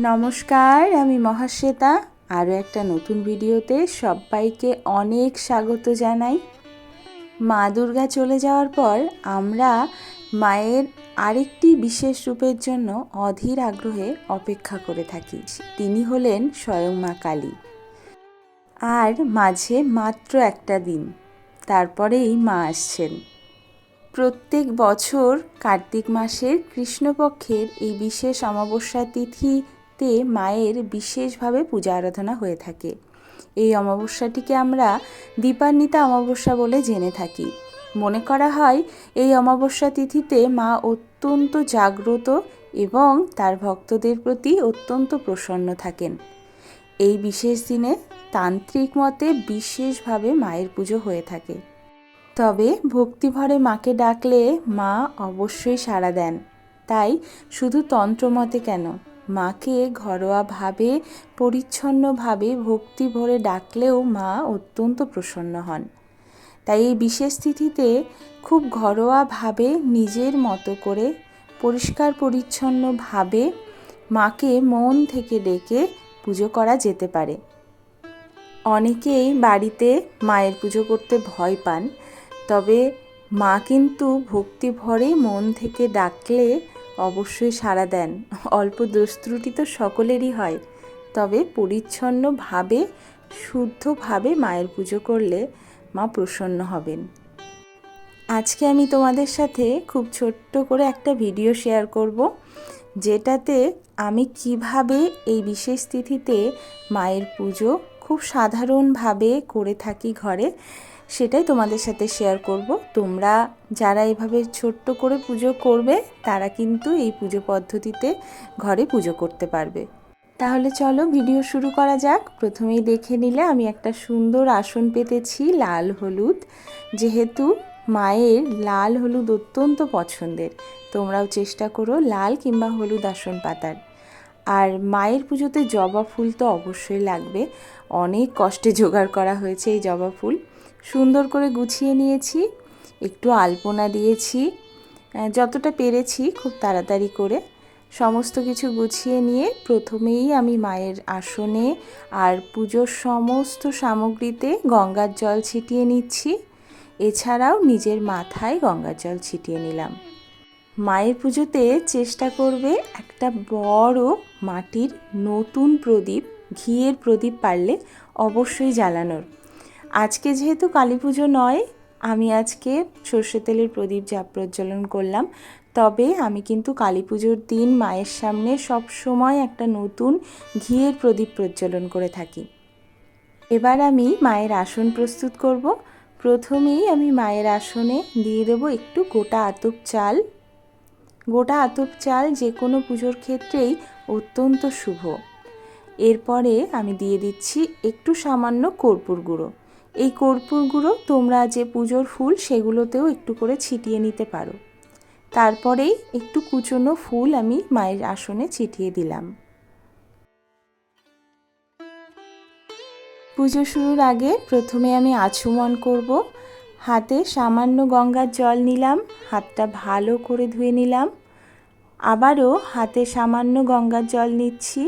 নমস্কার, আমি মহাশ্বেতা। আরও একটা নতুন ভিডিওতে সবাইকে অনেক স্বাগত জানাই। মা দুর্গা চলে যাওয়ার পর আমরা মায়ের আরেকটি বিশেষ রূপের জন্য অধীর আগ্রহে অপেক্ষা করে থাকি। তিনি হলেন স্বয়ং মা কালী। আর মাঝে মাত্র একটা দিন, তারপরেই মা আসছেন। প্রত্যেক বছর কার্তিক মাসের কৃষ্ণপক্ষের এই বিশেষ অমাবস্যা তিথিতে মায়ের বিশেষভাবে পূজা আরাধনা হয়ে থাকে। এই অমাবস্যাটিকে আমরা দীপান্বিতা অমাবস্যা বলে জেনে থাকি। মনে করা হয়, এই অমাবস্যা তিথিতে মা অত্যন্ত জাগ্রত এবং তার ভক্তদের প্রতি অত্যন্ত প্রসন্ন থাকেন। এই বিশেষ দিনে তান্ত্রিক মতে বিশেষভাবে মায়ের পুজো হয়ে থাকে। তবে ভক্তিভরে মাকে ডাকলে মা অবশ্যই সাড়া দেন। তাই শুধু তন্ত্রমতে কেন? মাকে ঘরোয়াভাবে, পরিচ্ছন্নভাবে ভক্তি ভরে ডাকলেও মা অত্যন্ত প্রসন্ন হন। তাই এই বিশেষ তিথিতে খুব ঘরোয়াভাবে নিজের মতো করে, পরিষ্কার পরিচ্ছন্নভাবে মাকে মন থেকে ডেকে পুজো করা যেতে পারে। অনেকেই বাড়িতে মায়ের পুজো করতে ভয় পান, তবে মা কিন্তু ভক্তি ভরে মন থেকে ডাকলে অবশ্যই সাড়া দেন। অল্প দোষ ত্রুটি তো সকলেরই হয়। তবে পরিচ্ছন্নভাবে, শুদ্ধভাবে মায়ের পুজো করলে মা প্রসন্ন হবেন। আজকে আমি তোমাদের সাথে খুব ছোট্ট করে একটা ভিডিও শেয়ার করব, যেটাতে আমি কীভাবে এই বিশেষ তিথিতে মায়ের পুজো খুব সাধারণভাবে করে থাকি ঘরে। সেটাই তোমাদের সাথে শেয়ার করব। তোমরা যারা এভাবে ছোট্ট করে পুজো করবে, তারা কিন্তু এই পুজো পদ্ধতিতে ঘরে পুজো করতে পারবে। তাহলে চলো ভিডিও শুরু করা যাক। প্রথমেই দেখে নিলে আমি একটা সুন্দর আসন পেতেছি, লাল হলুদ। যেহেতু মায়ের লাল হলুদ অত্যন্ত পছন্দের, তোমরাও চেষ্টা করো লাল কিংবা হলুদ আসন পাতার। আর মায়ের পুজোতে জবা ফুল তো অবশ্যই লাগবে। অনেক কষ্টে জোগাড় করা হয়েছে এই জবা ফুল। সুন্দর করে গুছিয়ে নিয়েছি, একটু আলপনা দিয়েছি যতটা পেরেছি খুব তাড়াতাড়ি করে। সমস্ত কিছু গুছিয়ে নিয়ে প্রথমেই আমি মায়ের আসনে আর পুজোর সমস্ত সামগ্রীতে গঙ্গার জল ছিটিয়ে নিচ্ছি। এছাড়াও নিজের মাথায় গঙ্গার জল ছিটিয়ে নিলাম। মায়ের পুজোতে চেষ্টা করবে একটা বড় মাটির নতুন প্রদীপ, ঘিয়ের প্রদীপ পারলে অবশ্যই জ্বালানোর। আজকে যেহেতু কালী পুজো নয়, আমি আজকে সর্ষে তেলের প্রদীপ যা প্রজ্বলন করলাম। তবে আমি কিন্তু কালী পুজোর দিন মায়ের সামনে সব সময় একটা নতুন ঘিয়ের প্রদীপ প্রজ্বলন করে থাকি। এবার আমি মায়ের আসন প্রস্তুত করব। প্রথমেই আমি মায়ের আসনে দিয়ে দেব একটু গোটা আতপ চাল। গোটা আতপ চাল যে কোনো পুজোর ক্ষেত্রেই অত্যন্ত শুভ। এরপরে আমি দিয়ে দিচ্ছি একটু সামান্য কর্পূর গুঁড়ো। এই কর্পূর গুঁড়ো তোমরা যে পুজোর ফুল সেগুলোতেও একটু করে ছিটিয়ে নিতে পারো। তারপরেই একটু কুচনো ফুল আমি মায়ের আসনে ছিটিয়ে দিলাম। পুজো শুরুর আগে প্রথমে আমি আছুমন করব। হাতে সামান্য গঙ্গার জল নিলাম, হাতটা ভালো করে ধুয়ে নিলাম। আবারও হাতে সামান্য গঙ্গার জল নিচ্ছি।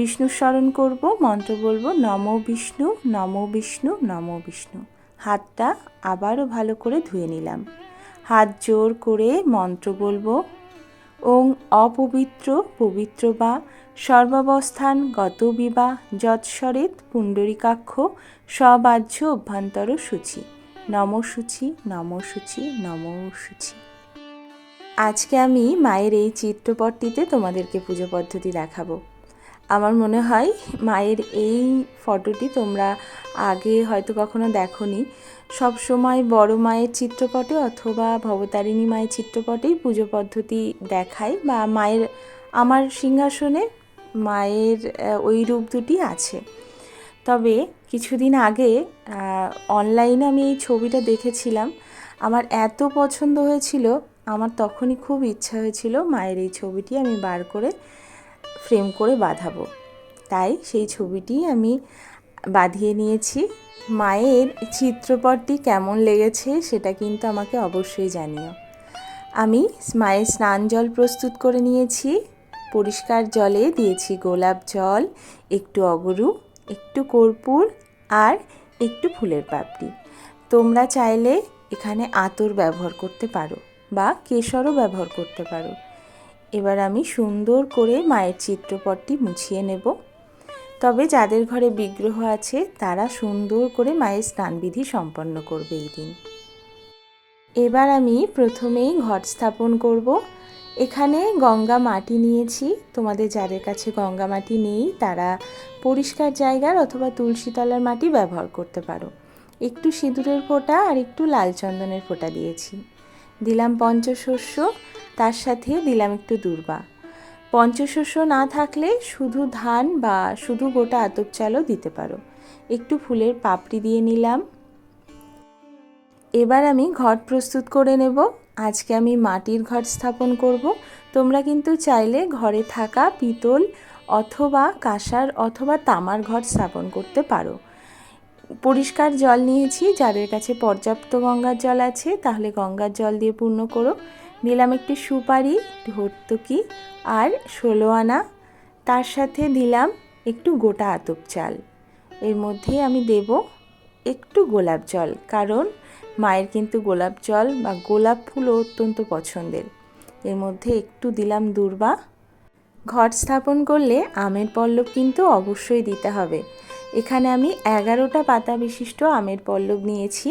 বিষ্ণু স্মরণ করব, মন্ত্র বলব, নম বিষ্ণু নম বিষ্ণু নম বিষ্ণু। হাতটা আবারও ভালো করে ধুয়ে নিলাম। হাত জোর করে মন্ত্র বলব, ওং অপবিত্র, পবিত্র বা সর্বাবস্থান গত বিবা যৎসরেত পুণ্ডরিকাক্ষ সবাহ্য অভ্যন্তর সূচি। নম সূচি নম সূচি নম সূচি। আজকে আমি মায়ের এই চিত্রপটটিতে তোমাদেরকে পুজো পদ্ধতি দেখাবো। আমার মনে হয় মায়ের এই ফটোটি তোমরা আগে হয়তো কখনো দেখনি। সব সময় বড় মায়ের চিত্রপটে অথবা ভবতারিণী মায়ের চিত্রপটেই পুজো পদ্ধতি দেখায় বা মায়ের, আমার সিংহাসনে মায়ের ওই রূপ দুটি আছে। তবে কিছুদিন আগে অনলাইনে আমি এই ছবিটা দেখেছিলাম। আমার এত পছন্দ হয়েছিল, আমার তখনই খুব ইচ্ছা হয়েছিল মায়ের এই ছবিটি আমি বার করে ফ্রেম করে বাঁধাবো। তাই সেই ছবিটি আমি বাঁধিয়ে নিয়েছি। মায়ের চিত্রপটটি কেমন লেগেছে সেটা কিন্তু আমাকে অবশ্যই জানিও। আমি মায়ের স্নান জল প্রস্তুত করে নিয়েছি, পরিষ্কার জলে দিয়েছি গোলাপ জল, একটু অগরু, একটু কর্পূর আর একটু ফুলের পাপড়ি। তোমরা চাইলে এখানে আতর ব্যবহার করতে পারো বা কেশরও ব্যবহার করতে পারো। এবার আমি সুন্দর করে মায়ের চিত্রপটটি মুছিয়ে নেব। তবে যাদের ঘরে বিগ্রহ আছে, তারা সুন্দর করে মায়ের স্নানবিধি সম্পন্ন করবে এই দিন। এবার আমি প্রথমেই ঘট স্থাপন করব। এখানে গঙ্গা মাটি নিয়েছি। তোমাদের যাদের কাছে গঙ্গা মাটি নেই, তারা পরিষ্কার জায়গার অথবা তুলসীতলার মাটি ব্যবহার করতে পারো। একটু সিঁদুরের ফোঁটা আর একটু লাল চন্দনের ফোঁটা দিয়েছি। দিলাম পঞ্চশস্য। তার সাথে দিলাম একটু দূর্বা। পঞ্চশস্য না থাকলে শুধু ধান বা শুধু গোটা আতপ চালও দিতে পারো। একটু ফুলের পাপড়ি দিয়ে নিলাম। এবার আমি ঘট প্রস্তুত করে নেব। আজকে আমি মাটির ঘট স্থাপন করব। তোমরা কিন্তু চাইলে ঘরে থাকা পিতল অথবা কাঁসার অথবা তামার ঘট স্থাপন করতে পারো। পরিষ্কার জল নিয়েছি। যাদের কাছে পর্যাপ্ত গঙ্গার জল আছে, তাহলে গঙ্গার জল দিয়ে পূর্ণ করো। দিলাম একটি সুপারি, ভর্তুকি আর ষোলো আনা। তার সাথে দিলাম একটু গোটা আতপ চাল। এর মধ্যে আমি দেব একটু গোলাপ জল, কারণ মায়ের কিন্তু গোলাপ জল বা গোলাপ ফুলও অত্যন্ত পছন্দের। এর মধ্যে একটু দিলাম দূর্বা। ঘট স্থাপন করলে আমের পল্লব কিন্তু অবশ্যই দিতে হবে। এখানে আমি এগারোটা পাতা বিশিষ্ট আমের পল্লব নিয়েছি।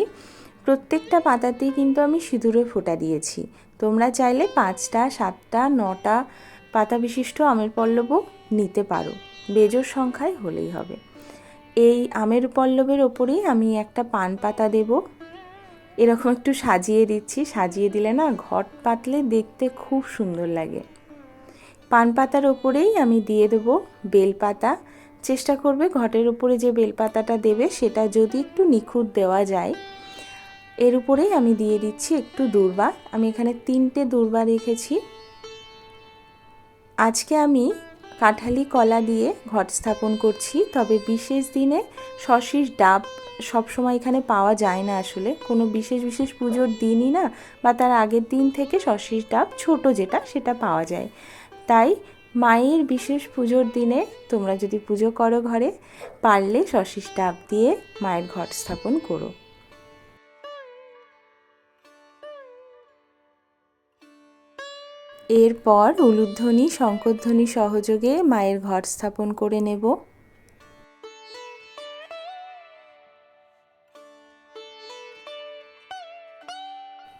প্রত্যেকটা পাতাতেই কিন্তু আমি সিঁদুরে ফোঁটা দিয়েছি। তোমরা চাইলে পাঁচটা, সাতটা, নটা পাতা বিশিষ্ট আমের পল্লবও নিতে পারো। বেজোর সংখ্যায় হলেই হবে। এই আমের পল্লবের ওপরেই আমি একটা পান পাতা দেব। এরকম একটু সাজিয়ে দিচ্ছি। সাজিয়ে দিলে না ঘট পাতলে দেখতে খুব সুন্দর লাগে। পান পাতার ওপরেই আমি দিয়ে দেবো বেলপাতা চেষ্টা করবে ঘটের উপরে যে বেলপাতাটা দেবে সেটা যদি একটু নিখুঁত দেওয়া যায় এর উপরেই আমি দিয়ে দিচ্ছি একটু দূর্বা। আমি এখানে তিনটে দূর্বা রেখেছি। আজকে আমি কাঁঠালি কলা দিয়ে ঘট স্থাপন করছি, তবে বিশেষ দিনে শশীর ডাব সবসময় এখানে পাওয়া যায় না আসলে। কোনো বিশেষ বিশেষ পুজোর দিনই না, বা তার আগের দিন থেকে শশীর ডাব ছোট যেটা, সেটা পাওয়া যায়। তাই মায়ের বিশেষ পুজোর দিনে তোমরা যদি পুজো করো ঘরে, পারলে শশীর ডাব দিয়ে মায়ের ঘট স্থাপন করো। এরপর উলুধ্বনি, শঙ্করধ্বনি সহযোগে মায়ের ঘট স্থাপন করে নেব।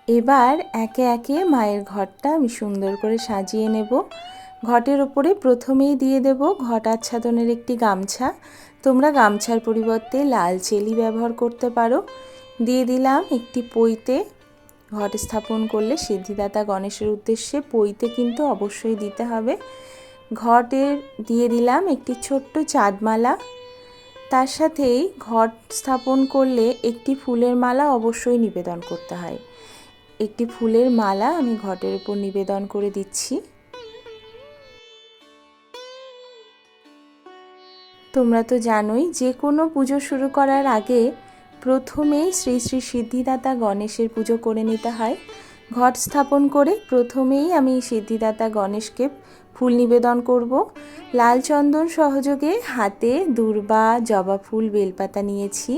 এবার একে একে মায়ের ঘরটা আমি সুন্দর করে সাজিয়ে নেব। ঘটের ওপরে প্রথমেই দিয়ে দেব ঘট আচ্ছাদনের একটি গামছা। তোমরা গামছার পরিবর্তে লাল চেলি ব্যবহার করতে পারো। দিয়ে দিলাম একটি পইতে ঘট স্থাপন করলে সিদ্ধিদাতা গণেশের উদ্দেশ্যে পইতে কিন্তু অবশ্যই দিতে হবে। ঘটের দিয়ে দিলাম একটি ছোট্ট চাঁদমালা। তার সাথেই ঘট স্থাপন করলে একটি ফুলের মালা অবশ্যই নিবেদন করতে হয়। একটি ফুলের মালা আমি ঘটের উপর নিবেদন করে দিচ্ছি। তোমরা তো জানোই, যে কোনো পুজো শুরু করার আগে প্রথমেই শ্রী শ্রী সিদ্ধিদাতা গণেশের পুজো করে নিতে হয়। ঘট স্থাপন করে প্রথমেই আমি সিদ্ধিদাতা গণেশকে ফুল নিবেদন করব। লাল চন্দন সহযোগে হাতে দুর্বা, জবা ফুল, বেলপাতা নিয়েছি।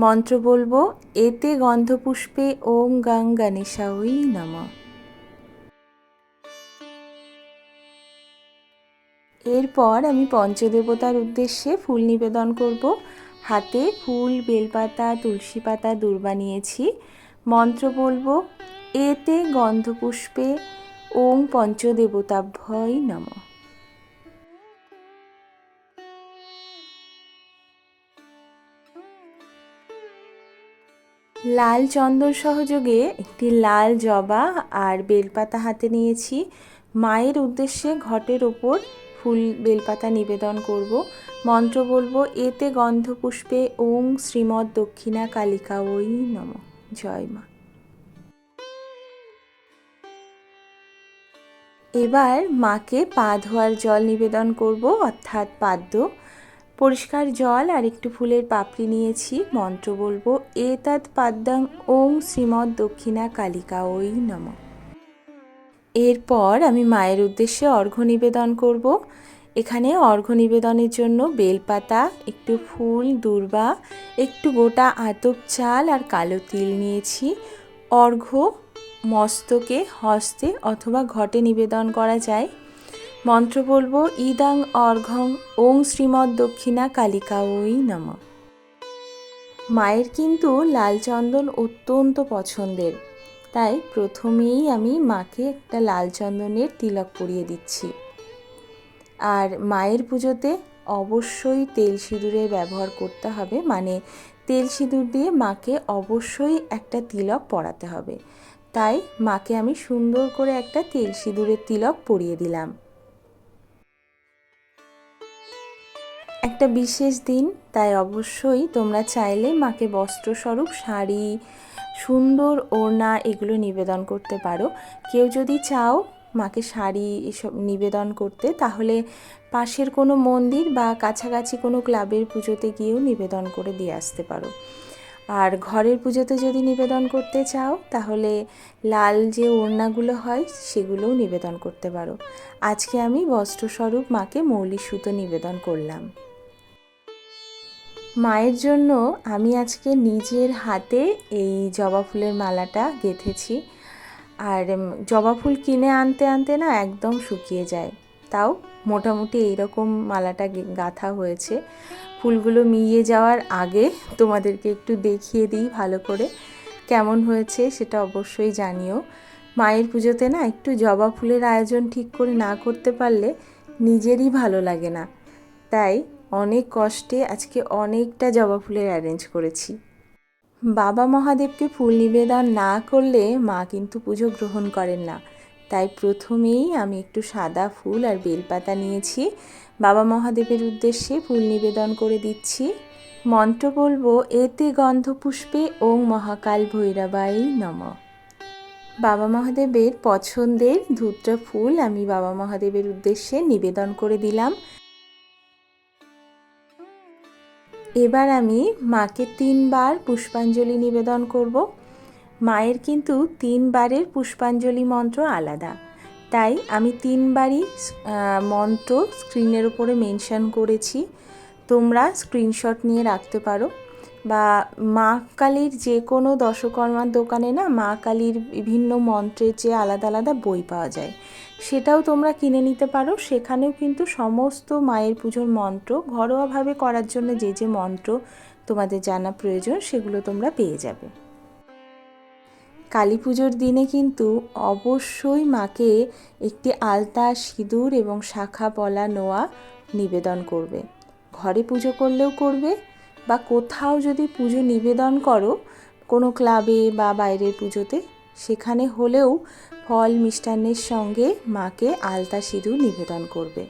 মন্ত্র বলব, এতে গন্ধপুষ্পে ওম গাং গণেশাউই নমঃ। এরপর আমি পঞ্চদেবতার উদ্দেশ্যে ফুল নিবেদন করব। হাতে ফুল, বেলপাতা তুলসী পাতা দুর্বা নিয়েছি মন্ত্র বলব, এতে গন্ধপুষ্পে ওং পঞ্চদেবতাভ্যই নম। লাল চন্দন সহযোগে একটি লাল জবা আর বেলপাতা হাতে নিয়েছি। মায়ের উদ্দেশ্যে ঘটের ওপর ফুল বেলপাতা নিবেদন করব। মন্ত্র বলব, এতে গন্ধপুষ্পে ওং শ্রীমৎ দক্ষিণা কালিকা ওই নম। জয় মা। এবার মাকে পা ধোয়ার জল নিবেদন করব, অর্থাৎ পাদ্য। পরিষ্কার জল আর একটু ফুলের পাপড়ি নিয়েছি। মন্ত্র বলব এ এতৎ পাদ্যাং ওং শ্রীমৎ দক্ষিণা কালিকা ওই নম। এরপর আমি মায়ের উদ্দেশ্যে অর্ঘ্য নিবেদন করব। এখানে অর্ঘ্য নিবেদনের জন্য বেলপাতা, একটু ফুল, দূর্বা, একটু গোটা আতপ চাল আর কালো তিল নিয়েছি। অর্ঘ্য মস্তকে, হস্তে অথবা ঘটে নিবেদন করা যায়। মন্ত্র বলব, ইদাং অর্ঘং ওং শ্রীমৎ দক্ষিণা কালিকা ওই নম। মায়ের কিন্তু লাল চন্দন অত্যন্ত পছন্দের। তাই প্রথমেই আমি মাকে একটা লাল চন্দনের তিলক পরিয়ে দিচ্ছি। আর মায়ের পুজোতে অবশ্যই তেল সিঁদুরের ব্যবহার করতে হবে মানে তেল সিঁদুর দিয়ে মাকে অবশ্যই একটা তিলক পরাতে হবে। তাই মাকে আমি সুন্দর করে একটা তেল সিঁদুরের তিলক পরিয়ে দিলাম। একটা বিশেষ দিন, তাই অবশ্যই তোমরা চাইলে মাকে বস্ত্রস্বরূপ শাড়ি সুন্দর ওড়না এগুলো নিবেদন করতে পারো। কেউ যদি চাও মাকে শাড়ি এসব নিবেদন করতে, তাহলে পাশের কোনো মন্দির বা কাছাকাছি কোনো ক্লাবের পুজোতে গিয়েও নিবেদন করে দিয়ে আসতে পারো। আর ঘরের পুজোতে যদি নিবেদন করতে চাও, তাহলে লাল যে ওড়নাগুলো হয়, সেগুলোও নিবেদন করতে পারো। আজকে আমি বস্ত্রস্বরূপ মাকে মৌলি সুতো নিবেদন করলাম। মায়ের জন্য আমি আজকে নিজের হাতে এই জবা ফুলের মালাটা গেঁথেছি। আর জবা ফুল কিনে আনতে আনতে না একদম শুকিয়ে যায়। তাও মোটামুটি এইরকম মালাটা গাঁথা হয়েছে। ফুলগুলো মিয়ে যাওয়ার আগে তোমাদেরকে একটু দেখিয়ে দিই ভালো করে কেমন হয়েছে সেটা অবশ্যই জানিও। মায়ের পুজোতে না একটু জবা ফুলের আয়োজন ঠিক করে না করতে পারলে নিজেরই ভালো লাগে না। তাই অনেক কষ্টে আজকে অনেকটা জবা ফুলের অ্যারেঞ্জ করেছি। বাবা মহাদেবকে ফুল নিবেদন না করলে মা কিন্তু পুজো গ্রহণ করেন না। তাই প্রথমেই আমি একটু সাদা ফুল আর বেলপাতা নিয়েছি। বাবা মহাদেবের উদ্দেশ্যে ফুল নিবেদন করে দিচ্ছি। মন্ত্র বলব, এতে গন্ধপুষ্পে ওং মহাকাল ভৈরবাই নম। বাবা মহাদেবের পছন্দের ধূত্র ফুল আমি বাবা মহাদেবের উদ্দেশ্যে নিবেদন করে দিলাম। এবার আমি মাকে তিনবার পুষ্পাঞ্জলি নিবেদন করব। মায়ের কিন্তু তিনবারের পুষ্পাঞ্জলি মন্ত্র আলাদা। তাই আমি তিনবারই মন্ত্র স্ক্রিনের উপরে মেনশন করেছি। তোমরা স্ক্রিনশট নিয়ে রাখতে পারো। বা মা কালীর যে কোনো দশকর্মার দোকানে না মা কালীর বিভিন্ন মন্ত্রের যে আলাদা আলাদা বই পাওয়া যায়। সেটাও তোমরা কিনে নিতে পারো। সেখানেও কিন্তু সমস্ত মায়ের পুজোর মন্ত্র ঘরোয়াভাবে করার জন্য যে যে মন্ত্র তোমাদের জানা প্রয়োজন সেগুলো তোমরা পেয়ে যাবে। কালী পুজোর দিনে কিন্তু অবশ্যই মাকে একটি আলতা, সিঁদুর এবং শাখা, পলা, নোয়া নিবেদন করবে। ঘরে পুজো করলেও করবে বা কোথাও যদি পুজো নিবেদন করো, কোনো ক্লাবে বা বাইরের পুজোতে, সেখানে হলেও ফল মিষ্টান্নের সঙ্গে মাকে আলতা সিঁদুর নিবেদন করবে।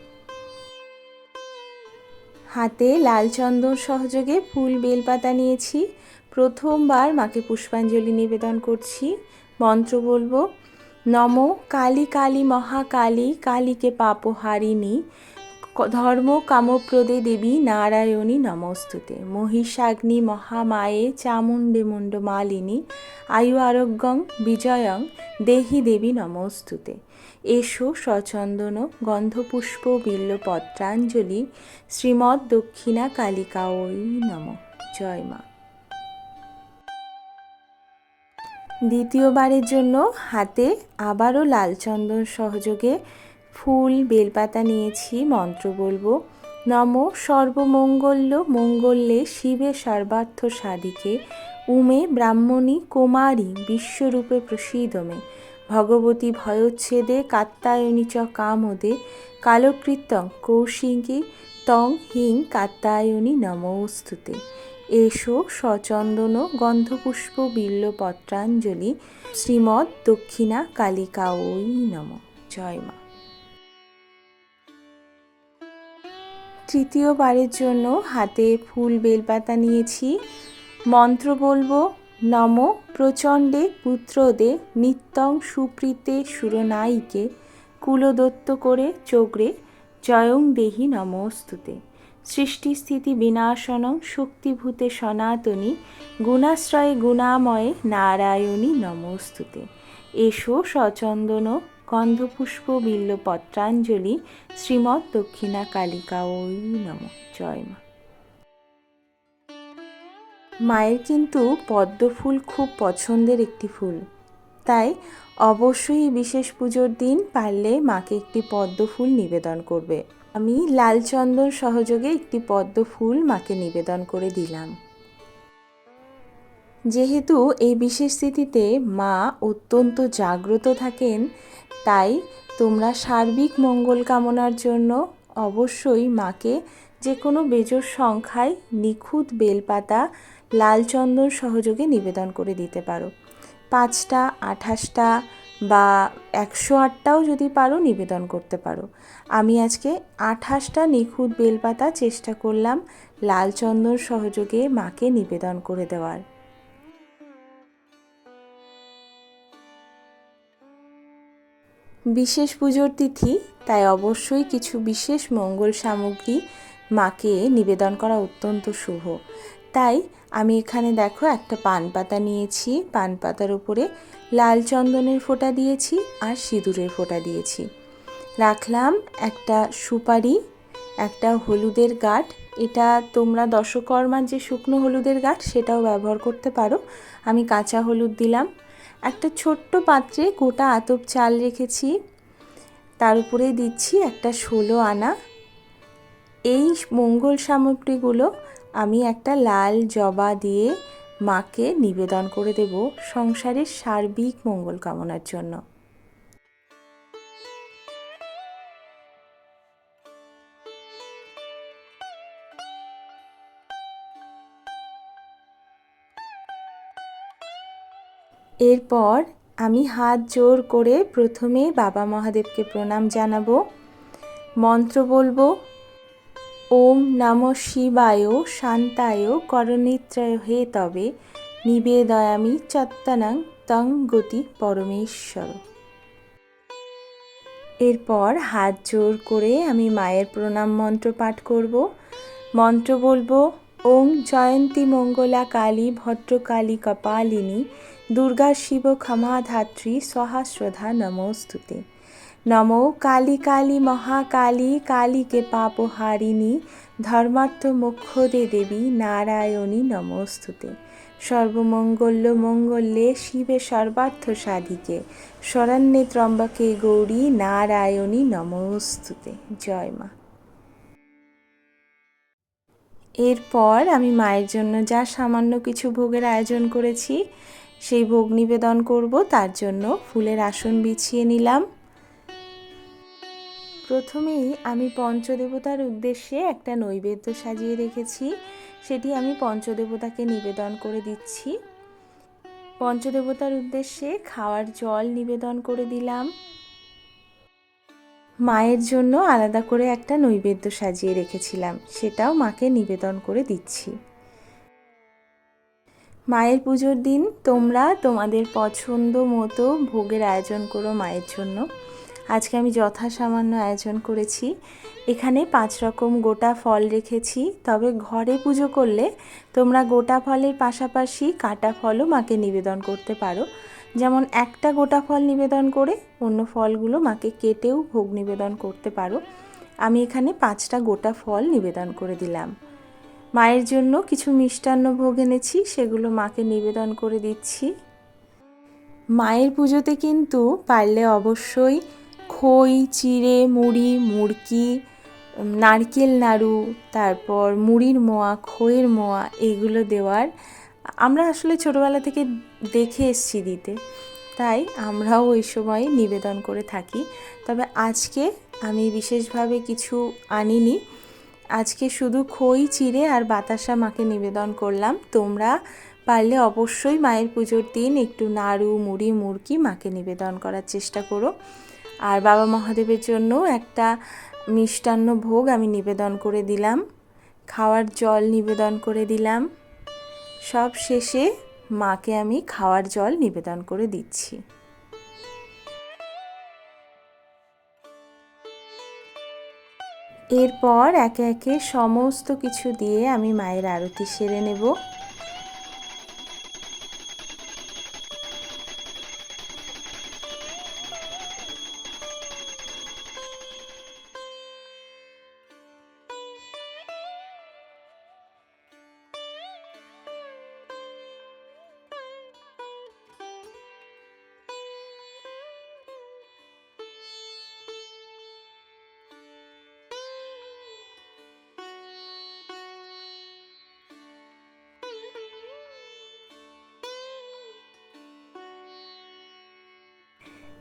হাতে লাল চন্দন সহযোগে ফুল বেলপাতা নিয়েছি। প্রথমবার মাকে পুষ্পাঞ্জলি নিবেদন করছি। মন্ত্র বলব, নম কালী কালী মহাকালী, কালীকে পাপহারিণী ধর্ম কামপ্রদে দেবী নারায়ণী নমস্তুতে। মহিষাগ্নি মহামায়ে চামুণ্ডে মুণ্ড মালিনী আয়ু আরোগ্যং বিজয়ং দেহি দেবী নমস্তুতে। এসো সচন্দন গন্ধপুষ্প বিল্লপত্রাঞ্জলি শ্রীমৎ দক্ষিণা কালিকা ওই নম। জয় মা। দ্বিতীয়বারের জন্য হাতে আবারও লাল চন্দন সহযোগে ফুল, বেলপাতা নিয়েছি, মন্ত্র বলব। নম সর্বমঙ্গল্য মঙ্গল্যে শিবে সর্বার্থ সাধিকে, উমে ব্রাহ্মণী কুমারী বিশ্বরূপে প্রসিদমে। ভগবতী ভয়োচ্ছেদে কাত্তায়নী চ কামদে কালকৃতং কৌশিকী তং হিং কাত্তায়নী নমস্তুতে। এসো সচন্দন গন্ধপুষ্প বিল্ল পত্রাঞ্জলি শ্রীমৎ দক্ষিণা কালিকা ওই নম। জয় মা। তৃতীয়বারের জন্য হাতে ফুল বেলপাতা নিয়েছি। মন্ত্র বলব, নম প্রচণ্ডে পুত্রদে নিত্যং সুপ্রীতে সুরনায়িকে কুলদত্ত করে চোগরে জয়ং দেহি নমস্তুতে। সৃষ্টিস্থিতি বিনাশনং শক্তিভূতে সনাতনী গুণাশ্রয়ে গুণাময়ে নারায়ণী নমস্তুতে। এসো সচন্দন গন্ধপুষ্প বিল্ল পত্রাঞ্জলি শ্রীমৎ দক্ষিণা কালিকা ওই নম। জয় মা। মায়ের কিন্তু পদ্ম ফুল খুব পছন্দের একটি ফুল। তাই অবশ্যই বিশেষ পুজোর দিন পারলে মাকে একটি পদ্ম ফুল নিবেদন করবে। আমি লাল চন্দন সহযোগে একটি পদ্ম ফুল মাকে নিবেদন করে দিলাম। যেহেতু এই বিশেষ তিথিতে মা অত্যন্ত জাগ্রত থাকেন, তাই তোমরা সার্বিক মঙ্গল কামনার জন্য অবশ্যই মাকে যে কোনো বেজোর সংখ্যায় নিখুঁত বেলপাতা, লাল চন্দন সহযোগে নিবেদন করে দিতে পারো। পাঁচটা, আঠাশটা বা একশো আটটাও যদি পারো নিবেদন করতে পারো। আমি আজকে আঠাশটা নিখুঁত বেলপাতা চেষ্টা করলাম লাল চন্দন সহযোগে মাকে নিবেদন করে দেওয়ার। বিশেষ পুজোর তিথি, তাই অবশ্যই কিছু বিশেষ মঙ্গল সামগ্রী মাকে নিবেদন করা অত্যন্ত শুভ। তাই আমি এখানে দেখো একটা পান পাতা নিয়েছি। পান পাতার উপরে লাল চন্দনের ফোঁটা দিয়েছি আর সিঁদুরের ফোঁটা দিয়েছি। রাখলাম একটা সুপারি, একটা হলুদের গাঠ এটা তোমরা দশকর্মার যে শুকনো হলুদের গাঠ সেটাও ব্যবহার করতে পারো। আমি কাঁচা হলুদ দিলাম। একটা ছোট্ট পাত্রে গোটা আতপ চাল রেখেছি। তার উপরে দিচ্ছি একটা ষোলো আনা। এই মঙ্গল সামগ্রীগুলো আমি একটা লাল জবা দিয়ে মাকে নিবেদন করে দেব সংসারের সার্বিক মঙ্গল কামনার জন্য। এরপর আমি হাত জোর করে প্রথমে বাবা মহাদেবকে প্রণাম জানাব, মন্ত্র বলব, ওম নম শিবায় শান্তায় করণিত্রয় হে তবে নিবেদয়ামি চত্তনাং তং গতি পরমেশ্বর। এরপর হাত জোর করে আমি মায়ের প্রণাম মন্ত্র পাঠ করব, মন্ত্র বলব, ওম জয়ন্তী মঙ্গলা কালী ভদ্রকালী কপালিনী দুর্গা শিব ক্ষমা ক্ষমাধাত্রী সহস্রধা নমস্তুতে নমো কালী কালী মহাকালী কালীকে পাপহারিণী ধর্মার্থ মোক্ষদে দেবী নারায়ণী নমস্তুতে সর্বমঙ্গল্য মঙ্গল্যে শিবে সর্বার্থ সাধিকে। শরণ্যে ত্রম্বকে গৌরী নারায়ণী নমস্তুতে জয় মা। এরপর আমি মায়ের জন্য যা সামান্য কিছু ভোগের আয়োজন করেছি সেই ভোগ নিবেদন করব, তার জন্য ফুলের আসন বিছিয়ে নিলাম। প্রথমেই আমি পঞ্চদেবতার উদ্দেশ্যে একটা নৈবেদ্য সাজিয়ে রেখেছি। সেটি আমি পঞ্চদেবতাকে নিবেদন করে দিচ্ছি। পঞ্চদেবতার উদ্দেশ্যে খাওয়ার জল নিবেদন করে দিলাম। মায়ের জন্য আলাদা করে একটা নৈবেদ্য সাজিয়ে রেখেছিলাম, সেটাও মাকে নিবেদন করে দিচ্ছি। মায়ের পুজোর দিন তোমরা তোমাদের পছন্দ মতো ভোগের আয়োজন করো মায়ের জন্য। আজকে আমি যথাসামান্য আয়োজন করেছি। এখানে পাঁচ রকম গোটা ফল রেখেছি। তবে ঘরে পুজো করলে তোমরা গোটা ফলের পাশাপাশি কাটা ফলও মাকে নিবেদন করতে পারো। যেমন একটা গোটা ফল নিবেদন করে অন্য ফলগুলো মাকে কেটেও ভোগ নিবেদন করতে পারো। আমি এখানে পাঁচটা গোটা ফল নিবেদন করে দিলাম। মায়ের জন্য কিছু মিষ্টান্ন ভোগ এনেছি, সেগুলো মাকে নিবেদন করে দিচ্ছি। মায়ের পুজোতে কিন্তু পারলে অবশ্যই খই, চিড়ে, মুড়ি, মুড়কি নারকেল নাড়ু, তারপর মুড়ির মোয়া, খইয়ের মোয়া, এগুলো দেওয়ার আমরা আসলে ছোটোবেলা থেকে দেখে এসছি দিতে। তাই আমরাও ওই সময় নিবেদন করে থাকি। তবে আজকে আমি বিশেষভাবে কিছু আনিনি। আজকে শুধু খই, চিড়ে আর বাতাসা মাকে নিবেদন করলাম। তোমরা পারলে অবশ্যই মায়ের পুজোর দিন একটু নাড়ু, মুড়ি মুড়কি মাকে নিবেদন করার চেষ্টা করো। আর বাবা মহাদেবের জন্য একটা মিষ্টান্ন ভোগ আমি নিবেদন করে দিলাম। খাওয়ার জল নিবেদন করে দিলাম। সব শেষে মাকে আমি খাওয়ার জল নিবেদন করে দিচ্ছি। এরপর একে একে সমস্ত কিছু দিয়ে আমি মায়ের আরতি সেরে নেব।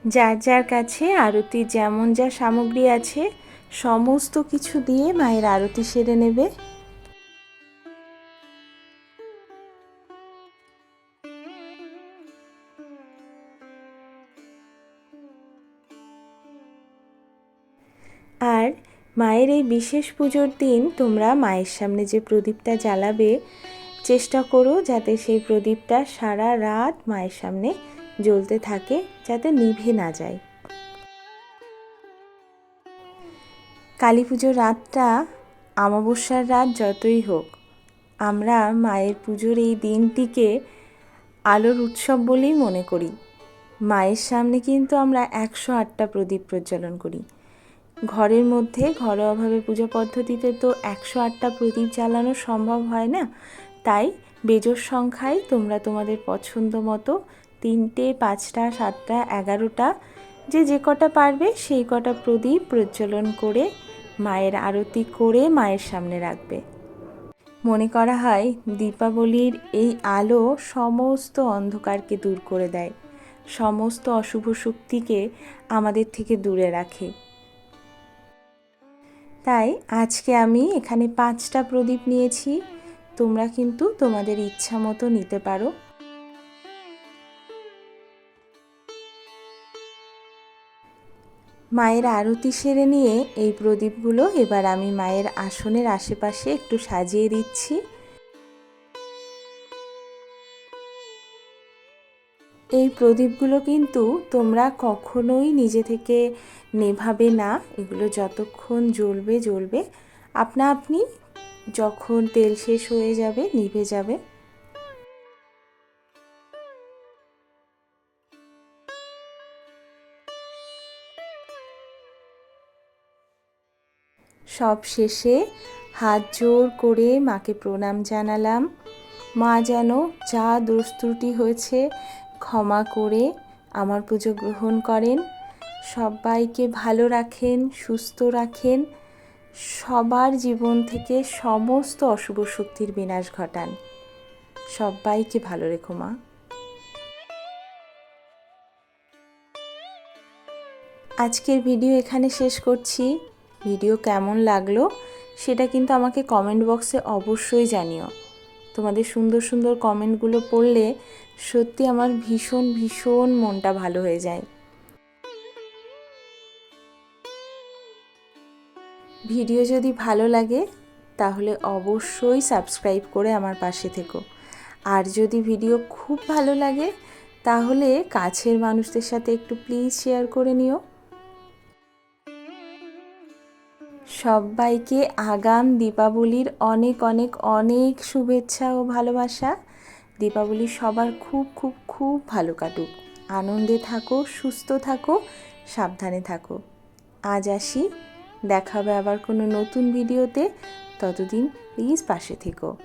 যার যার কাছে আরতির যেমন যা সামগ্রী আছে, সমস্ত কিছু দিয়ে মায়ের আরতি সেরে নেবে। আর মায়ের এই বিশেষ পুজোর দিন তোমরা মায়ের সামনে যে প্রদীপটা জ্বালাবে, চেষ্টা করো যাতে সেই প্রদীপটা সারা রাত মায়ের সামনে জ্বলতে থাকে যাতে নিভে না যায়। কালী পুজোর রাতটা অমাবস্যার রাত যতই হোক, আমরা মায়ের পুজোর এই দিনটিকে আলোর উৎসব বলেই মনে করি। মায়ের সামনে কিন্তু আমরা একশো আটটা প্রদীপ প্রজ্বলন করি। ঘরের মধ্যে ঘরোয়াভাবে পুজো পদ্ধতিতে তো একশো আটটা প্রদীপ জ্বালানো সম্ভব হয় না? তাই বেজোর সংখ্যায় তোমরা তোমাদের পছন্দ মতো তিনটে, পাঁচটা, সাতটা, এগারোটা, যে যে কটা পারবে সেই কটা প্রদীপ প্রজ্বলন করে মায়ের আরতি করে মায়ের সামনে রাখবে। মনে করা হয় দীপাবলির এই আলো সমস্ত অন্ধকারকে দূর করে দেয়, সমস্ত অশুভ শক্তিকে আমাদের থেকে দূরে রাখে। তাই আজকে আমি এখানে পাঁচটা প্রদীপ নিয়েছি, তোমরা কিন্তু তোমাদের ইচ্ছা মতো নিতে পারো। মায়ের আরতি সেরে নিয়ে এই প্রদীপগুলো এবার আমি মায়ের আসনের আশেপাশে একটু সাজিয়ে দিচ্ছি। এই প্রদীপগুলো কিন্তু তোমরা কখনোই নিজে থেকে নেভাবে না। এগুলো যতক্ষণ জ্বলবে জ্বলবে। আপনা আপনি যখন তেল শেষ হয়ে যাবে, নিভে যাবে। সব শেষে হাত জোর করে মাকে প্রণাম জানালাম। মা যেন যা দোষ হয়েছে ক্ষমা করে আমার পুজো গ্রহণ করেন। সবাইকে ভালো রাখেন, সুস্থ রাখেন। সবার জীবন থেকে সমস্ত অশুভ শক্তির বিনাশ ঘটান। সবাইকে ভালো রেখো মা। আজকের ভিডিও এখানে শেষ করছি। ভিডিও কেমন লাগল সেটা কিন্তু আমাকে কমেন্ট বক্সে অবশ্যই জানিও। তোমাদের সুন্দর সুন্দর কমেন্টগুলো পড়লে সত্যি আমার ভীষণ ভীষণ মনটা ভালো হয়ে যায়। ভিডিও যদি ভালো লাগে তাহলে অবশ্যই সাবস্ক্রাইব করে আমার পাশে থেকো। আর যদি ভিডিও খুব ভালো লাগে তাহলে কাছের মানুষদের সাথে একটু প্লিজ শেয়ার করে নিও। সবাইকে আগাম দীপাবলির অনেক অনেক অনেক শুভেচ্ছা ও ভালোবাসা। দীপাবলি সবার খুব খুব খুব ভালো কাটুক। আনন্দে থাকো, সুস্থ থাকো, সাবধানে থাকো। আজ আসি। দেখাবে আবার কোনো নতুন ভিডিওতে। ততদিন প্লিজ পাশে থেকো।